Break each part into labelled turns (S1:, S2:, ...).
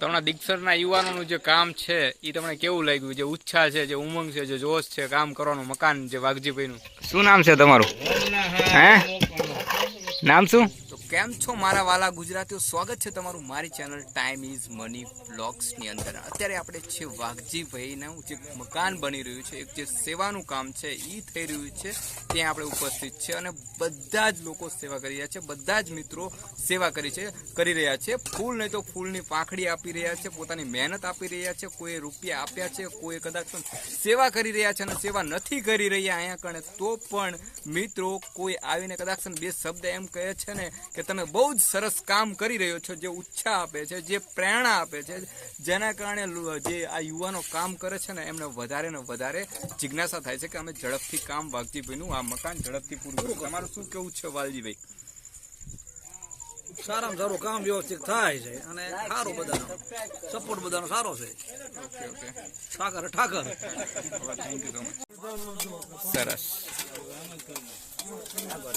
S1: તમારા દીક્ષરના યુવાનોનું જે કામ છે એ તમને કેવું લાગ્યું? જે ઉત્સાહ છે જે ઉમંગ છે જે જોશ છે કામ કરવાનું મકાન જે વાઘજીભાઈનું? શું નામ છે તમારું? હે? નામ શું? કેમ છો મારા વાલા ગુજરાતીઓ? સ્વાગત છે તમારું મારી ચેનલ ટાઈમ ઇઝ મની બ્લોગ્સની અંદર. અત્યારે આપણે છે વાઘજીભાઈનું જે મકાન બની રહ્યું છે, એક જે સેવાનું કામ છે એ થઈ રહ્યું છે. ત્યાં આપણે ઉપસ્થિત છે અને બધા જ લોકો સેવા કરી રહ્યા છે, બધા જ મિત્રો સેવા કરી છે, કરી રહ્યા છે. ફૂલ નહીં તો ફૂલની પાંખડી આપી રહ્યા છે, પોતાની મહેનત આપી રહ્યા છે કોઈએ રૂપિયા આપ્યા છે કોઈએ કદાચ સેવા કરી રહ્યા છે અને સેવા નથી કરી રહ્યા અહીંયા કણે, તો પણ મિત્રો કોઈ આવીને કદાચ બે શબ્દ એમ કહે છે ને કે તમે બહુ જ સરસ કામ કરી રહ્યો છો જે ઉત્સાહ આપે છે જે પ્રેરણા આપે છે જેના કારણે જે આ યુવાનો કામ કરે છે ને એમને વધારે ને વધારે જિજ્ઞાસા થાય છે કે અમે ઝડપથી કામ વાઘજીભાઈનું આ મકાન ઝડપથી પૂરું તમારું શું કેવું છે વાલજીભાઈ
S2: સારામાં સારું કામ વ્યવસ્થિત થાય છે અને સારું બધાનો. સપોર્ટ બધાનો સારો છે. ઠાકર ઠાકર.
S1: ઠાકર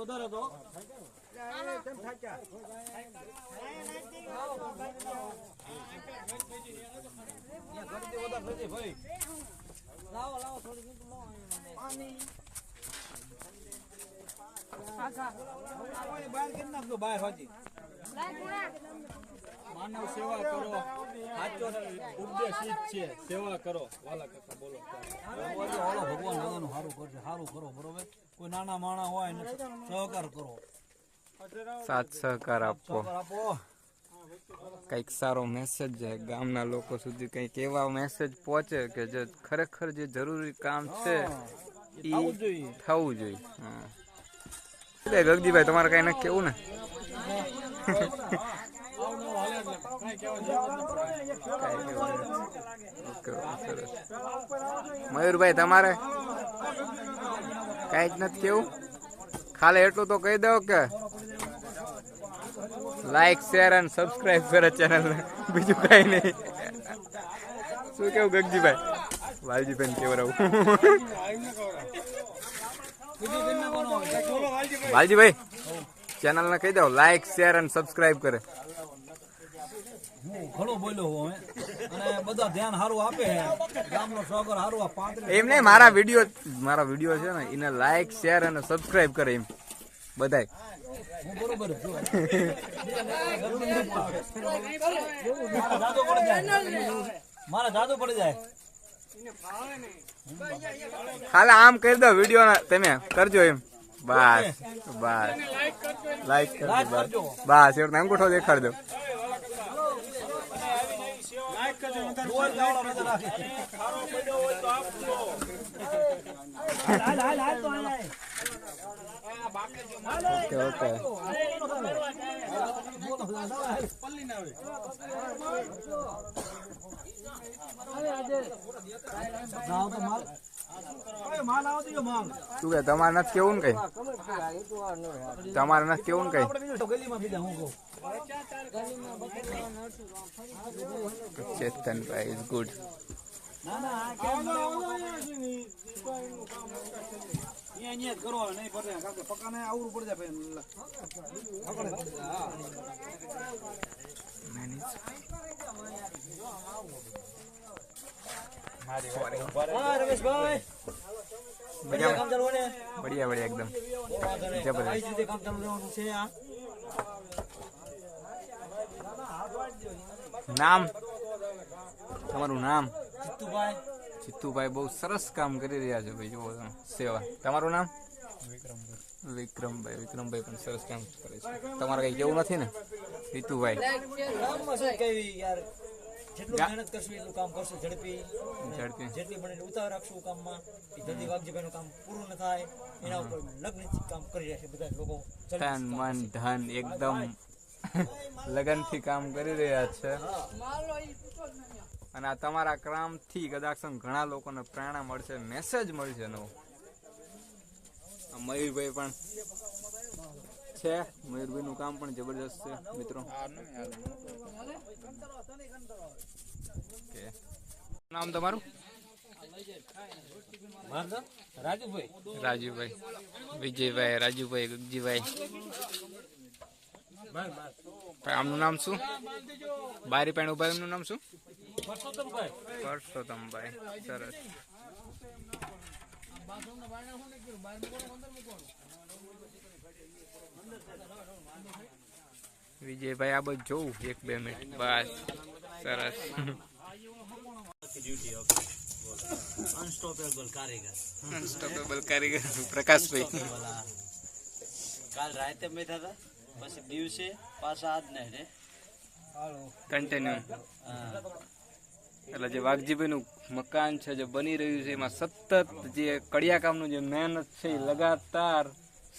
S2: વધારે હતો બહાર લાવો નાખજો બહાર હોતી
S3: માનવ સેવા કરો. સાચો ઉપદેશ છે. સેવા કરો. વાલા કાકા બોલો.
S2: ભગવાન બધાનું સારું કરશે સારું કરો બરોબર? કોઈ નાના માણા હોય ને સહકાર કરો.
S1: સાથ સહકાર આપો. કંઈક સારો મેસેજ જાય ગામના લોકો સુધી કંઈક એવા મેસેજ પહોંચે કે જે ખરેખર જે જરૂરી કામ છે એ
S2: થવું જોઈએ.
S1: થવું જોઈએ. હા. ગગજીભાઈ તમારે કઈ નથી કેવું ને? કેવું મયુરભાઈ, તમારે? કઈ જ નથી કેવું? ખાલી એટલું તો કહી દો કે લાઈક શેર અને સબસ્ક્રાઈબ કરે ચેનલ બીજું કઈ નહીં. શું કેવું, ગગજીભાઈ? વાલજીભાઈ કેવરાવું વાલજીભાઈ ચેનલ ને કહી દો લાઈક શેર અને સબસ્ક્રાઇબ કરે.
S2: હું ઘણો બોલ્યો હું હવે. અને બધા ધ્યાન સારું આપે છે. ગામનો સહકાર સારું આ પાંત્રીસ
S1: એમ નહીં મારા વીડિયો મારા વીડિયો છે ને એને લાઈક શેર અને સબસ્ક્રાઇબ કરે એમ. બધાય.
S2: હું બરોબર છું. મારા જાદુ પડી જાય.
S1: ખાલી આમ કરી દો વીડિયો તમે કરજો એમ બસ બસ લાઈક કરજો
S2: લાઈક
S1: બસ
S2: કરજો.
S1: બસ એટલે અંગૂઠો દેખાડજો
S2: ડોલ ચાવડા બધા રાખી. હાલ, હાલ, હાલ તો હાલ, હાલ.
S1: ઓકે ઓકે શું કે તમારે નથી કેવું ને કઈ? તમારે નથી કેવું ને કઈ? ચેતનભાઈ ઇઝ ગુડ
S2: ના ના આ કેમ અહીંયા અહીંયા જ કરો નહીં પડે કારણ કે પકાને આવરું પડી જાય ભાઈ રમેશભાઈ. બઢિયા
S1: બઢિયા એકદમ. જબરદસ્ત.
S2: કામ ચાલુ રહેવાનું છે આ.
S1: નામ. તમારું નામ.
S2: જીતુભાઈ?
S1: જીતુભાઈ બહુ સરસ કામ કરી રહ્યા છે ભાઈ જુઓ તમે સેવા. તમારું નામ? વિક્રમભાઈ. વિક્રમભાઈ. પણ સરસ કામ કરે છે. તમારે કઈ કેવું નથી ને? જીતુભાઈ.
S2: જેટલું મહેનત કરશું એટલું કામ કરશું ઝડપી.
S1: ઝડપી.
S2: જેટલી બને ઉતાવળ રાખશું કામમાં એ જલ્દી વાઘજીભાઈનું કામ પૂરું ન થાય. એના ઉપર લગ્ન કામ કરી રહ્યા છે બધા લોકો.
S1: તન મન ધન એકદમ લગનથી કામ કરી રહ્યા છે. અને આ તમારા કામથી કદાચ ઘણા લોકોને પ્રેરણા મળશે મેસેજ મળશે નવો મયુરભાઈ પણ છે. મયુરભાઈ નું કામ પણ જબરજસ્ત છે મિત્રો. નામ તમારું?
S2: રાજુભાઈ.
S1: વિજયભાઈ રાજુભાઈ ગગજીભાઈ. આમનું નામ શું? બારી પાણી ઊભા એમનું નામ શું?
S2: પરસોત્તમભાઈ
S1: પરસોત્તમભાઈ સરસ વિજયભાઈ આ બધું જોવું એક બે મિનિટ બસ સરસ
S2: અનસ્ટોપેબલ કારીગર
S1: અનસ્ટોપેબલ કારીગર પ્રકાશભાઈ
S2: કાલ રાતે બેઠા હતા પછી દિવસે પાછા આજ ને રે
S1: કન્ટિન્યુ એટલે જે વાઘજીભાઈનું મકાન છે જે બની રહ્યું છે એમાં સતત જે કડિયા કામનું જે મહેનત છે એ લગાતાર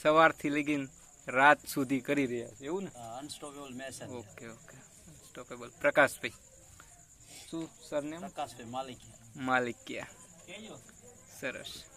S1: સવારથી લગીને રાત સુધી કરી રહ્યા છે. એવું ને?
S2: Unstoppable message
S1: okay okay. Unstoppable Prakashbhai શું સરનેમ?
S2: પ્રકાશભાઈ માલિક
S1: માલિકિયા. સરસ.